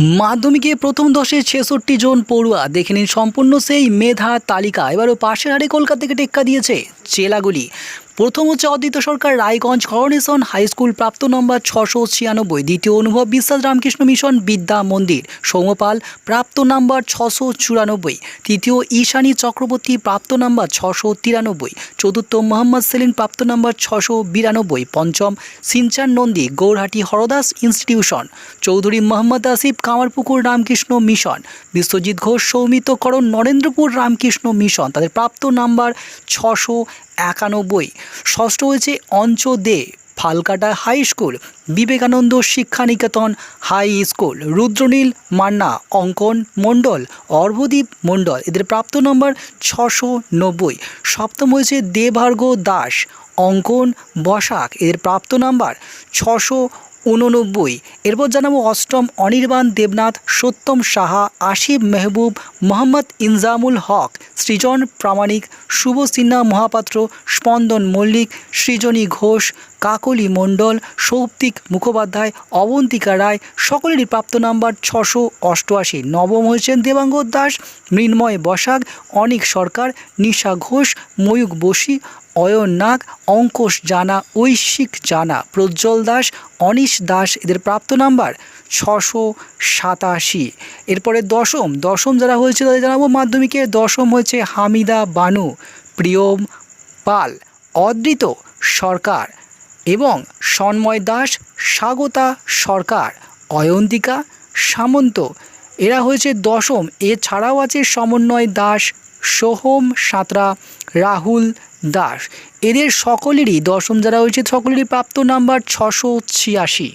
মাধ্যমিকে প্রথম দশে ছেষট্টি জন পড়ুয়া। দেখে নিন সম্পূর্ণ সেই মেধা তালিকা। এবারও পাশের হারে কলকাতাকে টেক্কা দিয়েছে জেলাগুলি। প্রথম হচ্ছে অদ্বিত Sarkar, Raiganj Coronation high school প্রাপ্ত নম্বর ছশো ছিয়ানব্বই, দ্বিতীয় অনুভব, বিশ্বাস রামকৃষ্ণ মিশন বিদ্যা মন্দির, সৌমপাল প্রাপ্ত নাম্বার ছশো চুরানব্বই, তৃতীয় ঈশানী চক্রবর্তী প্রাপ্ত নাম্বার ছশো তিরানব্বই, চতুর্থ মোহাম্মদ সেলিন প্রাপ্ত নাম্বার ছশো বিরানব্বই, পঞ্চম Sinchan Nandi, Gourhati Hardas Institution Chowdhury Mohammad Asif Kamarpukur Ramakrishna Mission Biswajit Ghosh Soumitkaran Narendrapur Ramakrishna Mission তাদের প্রাপ্ত নাম্বার ছশো একানব্বই। ষষ্ঠ হয়েছে Ancha De, Falakata high school, Vivekananda Shikshaniketan high school, Rudranil Manna, Ankan Mondal Arbhadip মণ্ডল, এদের প্রাপ্ত number ছশো নব্বই। সপ্তম হয়েছে দেভার্গ দাস, অঙ্কন বসাক, এদের প্রাপ্ত নাম্বার ছশো উননব্বই এরপর জানাব অষ্টম অনির্বাণ দেবনাথ, সত্যম সাহা আসিফ মেহবুব, মোহাম্মদ ইনজামুল হক, সৃজন প্রামাণিক, শুভ সিনহা মহাপাত্র, স্পন্দন মল্লিক, সৃজনী ঘোষ, কাকলি মণ্ডল, সৌপ্তিক মুখোপাধ্যায়, অবন্তিকা রায়, সকলেরই প্রাপ্ত নাম্বার ছশো অষ্টআশি। নবম হয়েছেন দেবাঙ্গ দাস, মৃন্ময় বসাক, অনিক সরকার, নিশা ঘোষ ময়ূক বসি অয়ন নাগ, অঙ্কুশ জানা, ঐশিক জানা, প্রজ্জ্বল দাস, অনিশ দাস, এদের প্রাপ্ত নাম্বার ছশো সাতাশি। এরপরে দশম দশম যারা হয়েছে তাদের জানাব মাধ্যমিকে, দশম হয়েছে হামিদা বানু, প্রিয়ম পাল, অদৃত সরকার এবং সন্ময় দাস, স্বাগতা সরকার, অয়ন্তিকা সামন্ত। এরা হয়েছে দশম, এছাড়াও আছে সমন্বয় দাস সোহম সাঁতরা রাহুল দাস। এদের সকলেরই দশম যারা হয়েছে সকলেরই প্রাপ্ত নাম্বার ছশো ছিয়াশি।